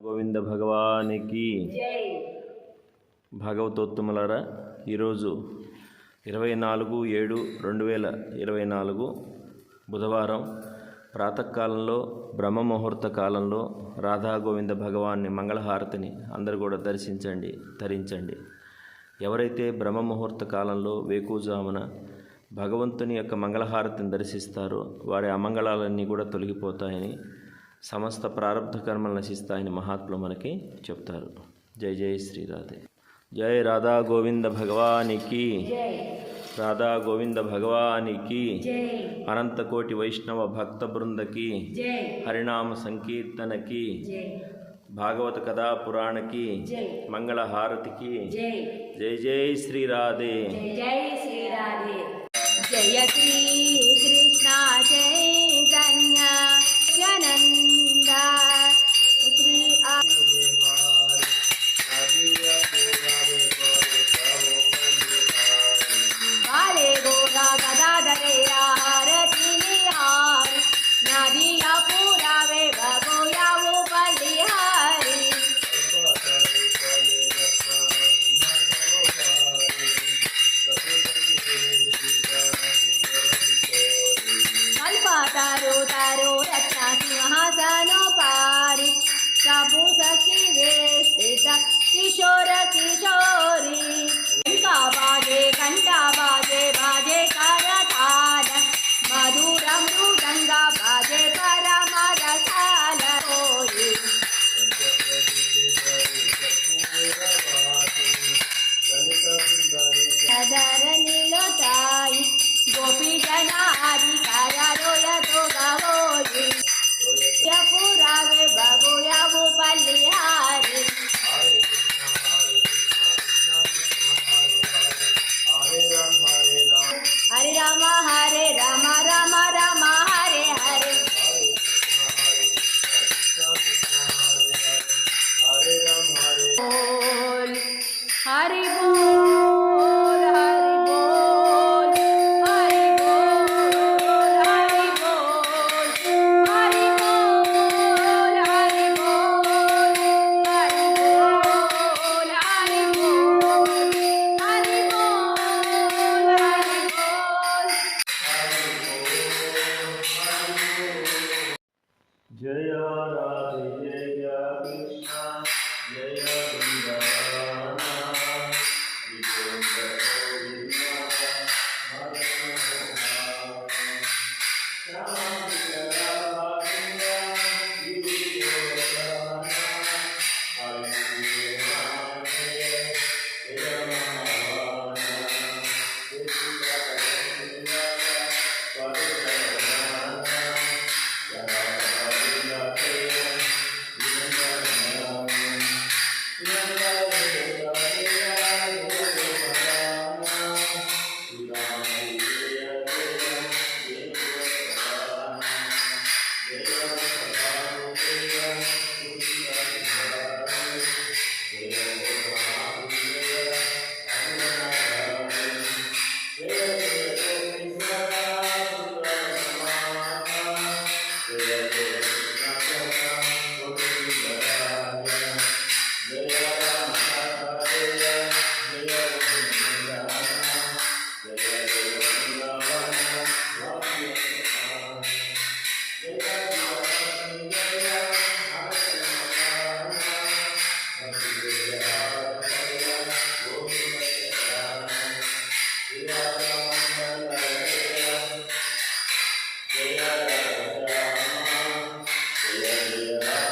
గోవింద భగవానికి జై ఈరోజు ఇరవై నాలుగు ఏడు రెండు వేల ఇరవై నాలుగు బుధవారం ప్రాతకాలంలో బ్రహ్మ ముహూర్త కాలంలో రాధాగోవింద భగవాన్ని మంగళహారతిని అందరు కూడా దర్శించండి ధరించండి. ఎవరైతే బ్రహ్మ ముహూర్త కాలంలో వేకుజామున భగవంతుని యొక్క మంగళహారతిని దర్శిస్తారో వారి అమంగళాలన్నీ కూడా తొలగిపోతాయని సమస్త ప్రారంభ కర్మలు నశిస్తాయని మహాత్ములు మనకి చెప్తారు. జై జై శ్రీరాధే జై రాధా గోవింద భగవానికి రాధా గోవింద భగవానికి అనంతకోటి వైష్ణవ భక్త బృందకి. హరినామ సంకీర్తనకి. భాగవత కథా పురాణకి. మంగళహారతికి. జై. జై శ్రీ రాధే. జయ శ్రీ కృష్ణ చైతన్య Oh. Yeah.